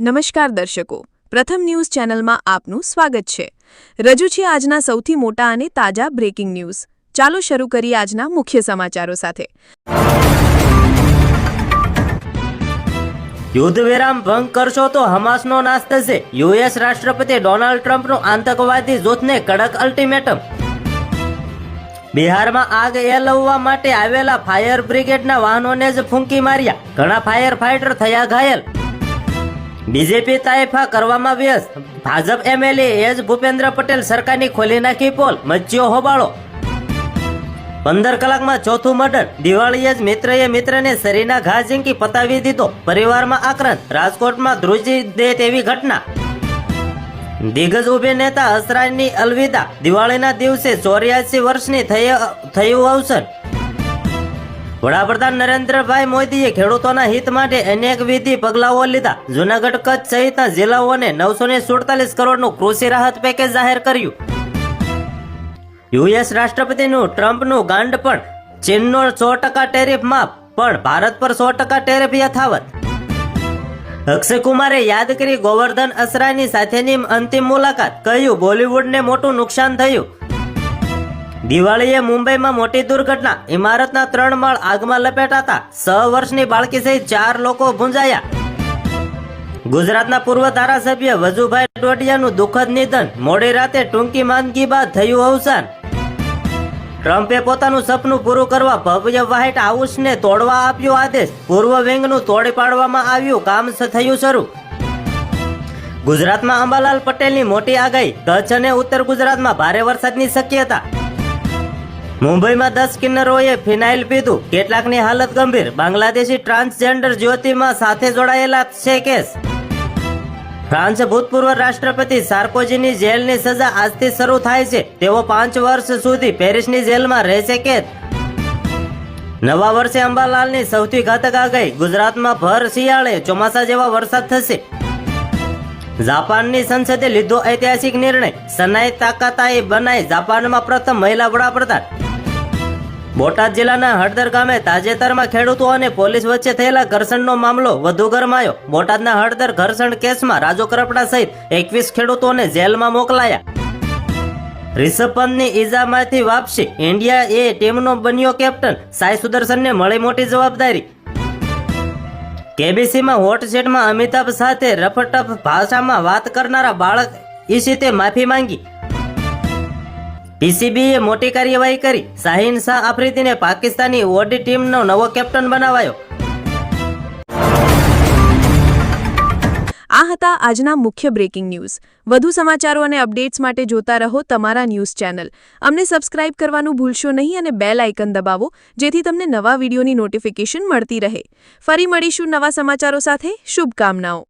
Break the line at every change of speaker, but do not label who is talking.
નમસ્કાર દર્શકો. પ્રથમ ન્યૂઝ ચેનલમાં આપનું સ્વાગત છે. રજૂ છે આજના સૌથી મોટા અને તાજા બ્રેકિંગ ન્યૂઝ. ચાલો શરૂ કરીએ આજના મુખ્ય સમાચારો સાથે.
યુદ્ધ વિરામ ભંગ કરશો તો હમાસનો નાશ થશે. યુએસ રાષ્ટ્રપતિ ડોનાલ્ડ ટ્રમ્પનું આતંકવાદી જૂથને કડક અલ્ટિમેટમ. બિહારમાં આગ એલવવા માટે આવેલા ફાયર બ્રિગેડના વાહનોને જ ફૂંકી માર્યા. ઘણા ફાયર ફાઈટર થયા ઘાયલ. બીજેપી તાયફા કરવામાં વ્યસ્ત. ભાજપ એમએલએ એજ ભૂપેન્દ્ર પટેલ સરકારની ખોલી નાખી પોલ. મચ્યો હોબાળો. પંદર કલાકમાં ચોથું મર્ડર. દિવાળીએ જ મિત્રએ મિત્રને શરીરના ઘા ઝીંકી પતાવી દીધો. પરિવારમાં આક્રંદ. રાજકોટમાં ધ્રુજી દે તેવી ઘટના. દિગ્ગજ અભિનેતા અસરાની અલવિદા. દિવાળીના દિવસે ચોર્યાસી વર્ષની થયું અવસર વડાપ્રધાન નરેન્દ્રભાઈ મોદીએ ખેડૂતોના હિત માટે અનેકવિધિ પગલાઓ લીધા. જૂનાગઢ કચ્છ સહિતના જિલ્લાઓને નવસો ને સુડતાલીસ કરોડનું કૃષિ રાહત પેકેજ જાહેર કર્યું. યુએસ રાષ્ટ્રપતિનું ટ્રમ્પનું ગાંડ પણ ચીનનો સો ટકા ટેરિફ માફ, પણ ભારત પર સો ટકા ટેરિફ યથાવત. અક્ષય કુમારે યાદ કરી ગોવર્ધન અસરાની સાથેની અંતિમ મુલાકાત, કહ્યું બોલિવૂડને મોટું નુકસાન થયું. દિવાળીએ મુંબઈમાં મોટી દુર્ઘટના. ઇમારતના ત્રણ માળ આગમાં લપેટાતા છ વર્ષની બાળકી સહિત ચાર લોકો ભૂંજાયા ગુજરાતના પૂર્વ ધારાસભ્ય વજુભાઈ ડોડિયાનું દુઃખદ નિધન. મોડી રાતે ટૂંકી માંદગી બાદ થયું અવસાન. ટ્રમ્પે પોતાનું સપનું પૂરું કરવા ભવ્ય વ્હાઇટ હાઉસને તોડવા આપ્યો આદેશ. પૂર્વ વિંગનું તોડી પાડવામાં આવ્યું કામ થયું શરૂ. ગુજરાતમાં અંબાલાલ પટેલની મોટી આગાહી. કચ્છ અને ઉત્તર ગુજરાતમાં ભારે વરસાદની શક્યતા. મુંબઈમાં દસ કિન્નરોએ ફિનાઇલ પીધું. કેટલાકની હાલત ગંભીર. બાંગ્લાદેશી ટ્રાન્સજેન્ડર જ્યોતિમાં સાથે જોડાયેલા છે કેસ. ફ્રાન્સ ભૂતપૂર્વ રાષ્ટ્રપતિ સાર્કોજીની જેલની સજા આજથી શરૂ થાય છે. તેઓ પાંચ વર્ષ સુધી પેરિસની જેલમાં રહેશે કે નવા વર્ષે અંબાલાલની સૌથી ઘાતક આગાહી. ગુજરાતમાં ભર શિયાળે ચોમાસા જેવા વરસાદ થશે. જાપાનની સંસદે લીધો ઐતિહાસિક નિર્ણય. સનાઈ તાકાતાએ બનાઈ જાપાનમાં પ્રથમ મહિલા વડાપ્રધાન. બોટાદ જિલ્લાના હળદર ગામે તાજેતરમાં ખેડૂતો અને પોલીસ વચ્ચે થયેલા ઘર્ષણનો મામલો વધુ ગરમાયો. બોટાદના હળદર ઘર્ષણ કેસમાં રાજુ કરપડા સહિત એકવીસ ખેડૂતોને જેલમાં મોકલાયા. રિષભ પંતની ઈજામાંથી વાપસી ઇન્ડિયા એ ટીમનો બન્યો કેપ્ટન. સાઈ સુદર્શનને મળી મોટી જવાબદારી. કેબીસીમાં હોટસેટમાં અમિતાભ સાથે રફટફ ભાષામાં વાત કરનારા બાળક ઈશિતે માફી માંગી. પીસીબીએ મોટી કાર્યવાહી કરી. શાહીન શાહ આફ્રિદીને પાકિસ્તાની ઓડી ટીમનો નવો કેપ્ટન બનાવાયો.
આ હતા આજના મુખ્ય બ્રેકિંગ ન્યૂઝ. વધુ સમાચારો અને અપડેટ્સ માટે જોતા રહો તમારા ન્યૂઝ ચેનલ. અમને સબસ્ક્રાઇબ કરવાનું ભૂલશો નહીં અને બેલ આઇકન દબાવો, જેથી તમને નવા વિડીયોની નોટિફિકેશન મળતી રહે. ફરી મળીશું નવા સમાચારો સાથે. શુભકામનાઓ.